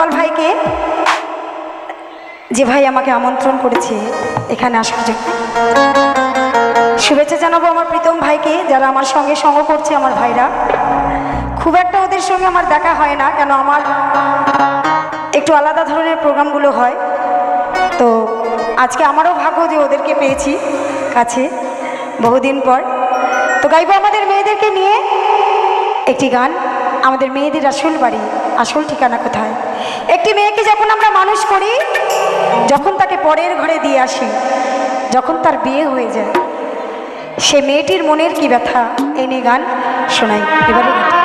ভাইকে যে ভাই আমাকে আমন্ত্রণ করেছে এখানে আসার জন্য। শুভেচ্ছা জানাব আমার প্রীতম ভাইকে, যারা আমার সঙ্গে সঙ্গ করছে আমার ভাইরা। খুব একটা ওদের সঙ্গে আমার দেখা হয় না, কেন আমার একটু আলাদা ধরনের প্রোগ্রামগুলো হয়। তো আজকে আমারও ভাগ্য যে ওদেরকে পেয়েছি কাছে। বহুদিন পর। তো গাইব আমাদের মেয়েদেরকে নিয়ে একটি গান। আমাদের মেয়েদের আসল বাড়ি, আসল ঠিকানা কোথায়? একটি মেয়েকে যখন আমরা মানুষ করি, যখন তাকে পরের ঘরে দিয়ে আসি, যখন তার বিয়ে হয়ে যায়, সে মেয়েটির মনের কি ব্যথা? এনে গান শোনাই। এবারে।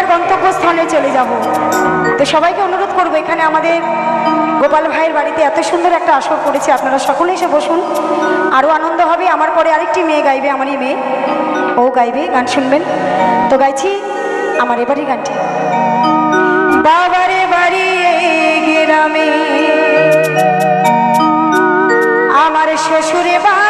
যার গন্তব্যস্থলে চলে যাব। তো সবাইকে অনুরোধ করব, এখানে আমাদের গোপাল ভাইয়ের বাড়িতে এত সুন্দর একটা আসর করেছে আপনারা সকলে এসে বসুন। আরও আনন্দ হবে, আমার পরে আরেকটি মেয়ে গাইবে, আমারই মেয়ে। ও গাইবে, গান শুনবেন। তো গাইছি আমার এবারই গানটি। বাবারে বাড়ি গ্রামে আমার শ্বশুরে বাড়ি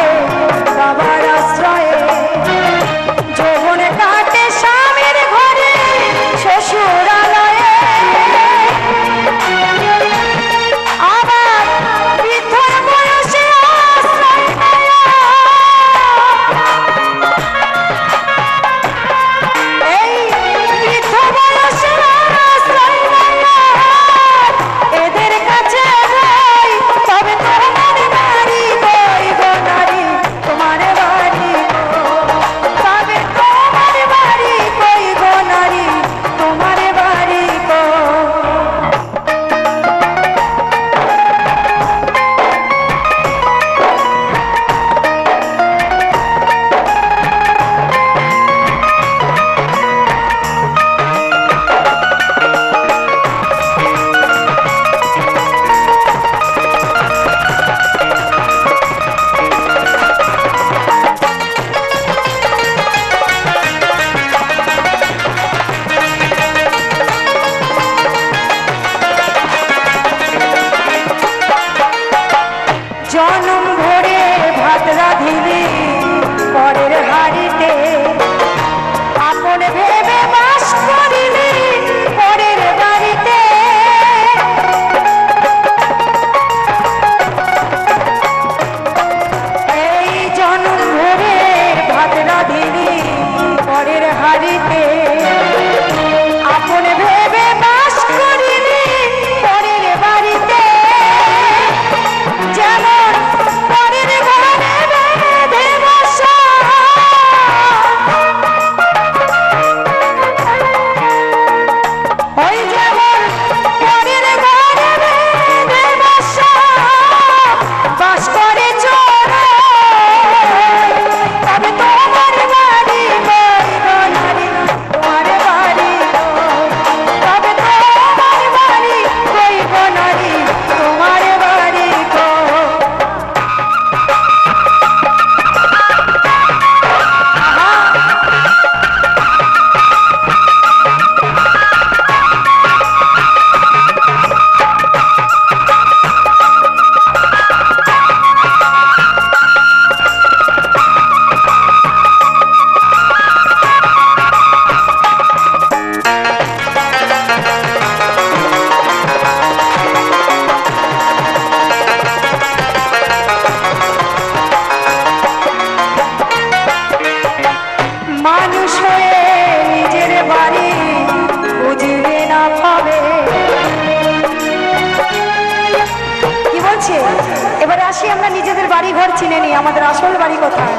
আসল বাড়ি কোথায়?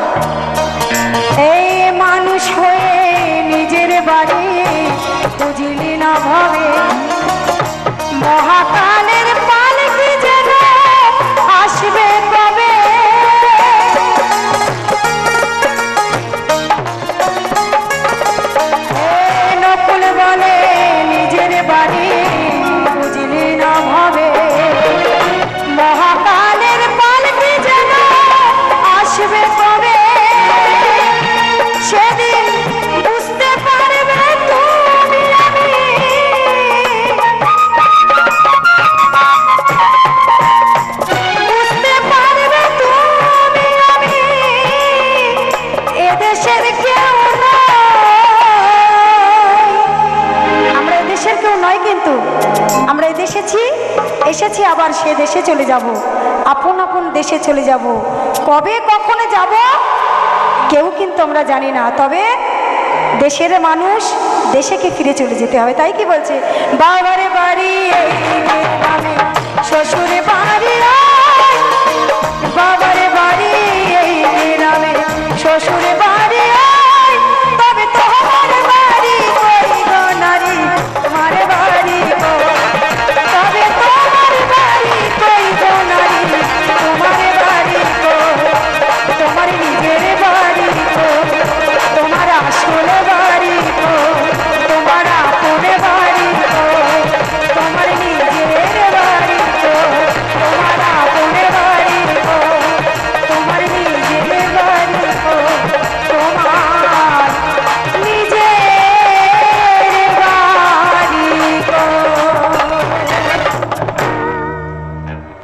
এই মানুষ হয়ে নিজের বাড়ি বুঝলি না ভাবে। মহাকালের আমরা এদেশেছি এসেছি, আবার সে দেশে চলে যাব। আপন আপন দেশে চলে যাব। কবে কখনো যাব, কেউ কিন্তু আমরা জানি না। তবে দেশের মানুষ দেশেকে ফিরে চলে যেতে হবে, তাই কি বলছে? বাবারে বাড়ি শ্বশুরে বাড়ি